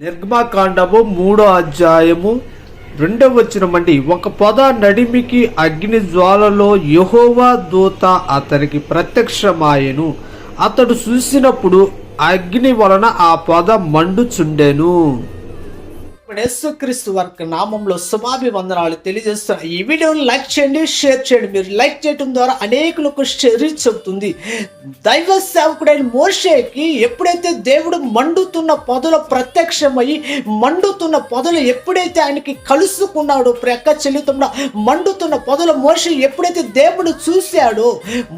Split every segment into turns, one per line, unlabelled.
నిర్గమాకాండము మూడో అధ్యాయము రెండవ వచనమండి ఒక పొద నడిమికి అగ్ని జ్వాలలో యెహోవా దూత అతనికి ప్రత్యక్షమాయెను. అతడు చూసినప్పుడు అగ్ని వలన ఆ పొద మండుచుండెను. యేసుక్రీస్తు వర్క్ నామంలో శుభాభివందనాలు తెలియజేస్తున్నా. ఈ వీడియోని లైక్ చేయండి షేర్ చేయండి. మీరు లైక్ చేయడం ద్వారా అనేకులకు రీచ్ అవుతుంది దైవ సేవకుడైన మోషేకి ఎప్పుడైతే దేవుడు మండుతున్న పొదలు ప్రత్యక్షమయ్యి మండుతున్న పొదలు ఎప్పుడైతే ఆయనకి కలుసుకున్నాడో ప్రక్క చెల్లుతున్న మండుతున్న పొదలు మోషే ఎప్పుడైతే దేవుడు చూశాడో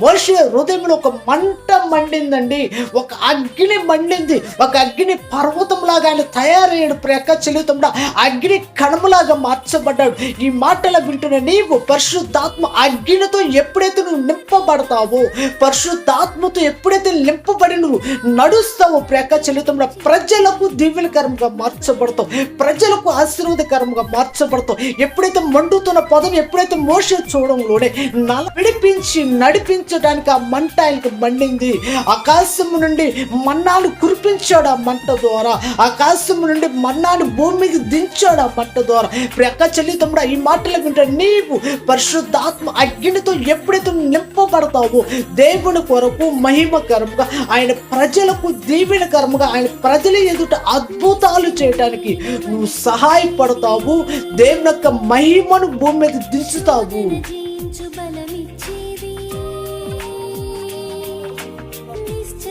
మోషే హృదయంలో ఒక మంట మండిందండి. ఒక అగ్ని మండింది. ఒక అగ్ని పర్వతంలాగా ఆయన తయారయ్యాడు ప్రక్క చెల్లుతున్న అగ్ని కణములాగా మార్చబడ్డాడు. ఈ మాటలు వింటున్న నీవు పరిశుద్ధాత్మ అగ్నితో ఎప్పుడైతే నువ్వు నింపబడతావో పరిశుద్ధాత్మతో ఎప్పుడైతే నింపబడి నువ్వు నడుస్తావో ప్రక చెల్లుతున్న ప్రజలకు దివ్యకరంగా మార్చబడతావు. ప్రజలకు ఆశీర్వాదకరంగా మార్చబడతావు. ఎప్పుడైతే మండుతున్న పదం ఎప్పుడైతే మోస చూడంలోనే నల విడిపించి నడిపించడానికి ఆ మంట ఆయనకు మండింది. ఆకాశం నుండి మన్నాను కురిపించాడు ఆ మంట ద్వారా. ఆకాశం నుండి మన్నాను భూమి మీద దించాడు ఆ పట్ట ద్వారా? ప్రక్క చెల్లి తమ్ముడు ఈ మాటలు వింటే నీవు పరిశుద్ధాత్మ అగ్నితో ఎప్పుడైతే నువ్వు నింపబడతావో దేవుని కొరకు మహిమకరంగా ఆయన ప్రజలకు దీవెనకరముగా ఆయన ప్రజల ఎదుట అద్భుతాలు చేయటానికి నువ్వు సహాయపడతావు. దేవుని యొక్క మహిమను భూమి మీద దించుతావు.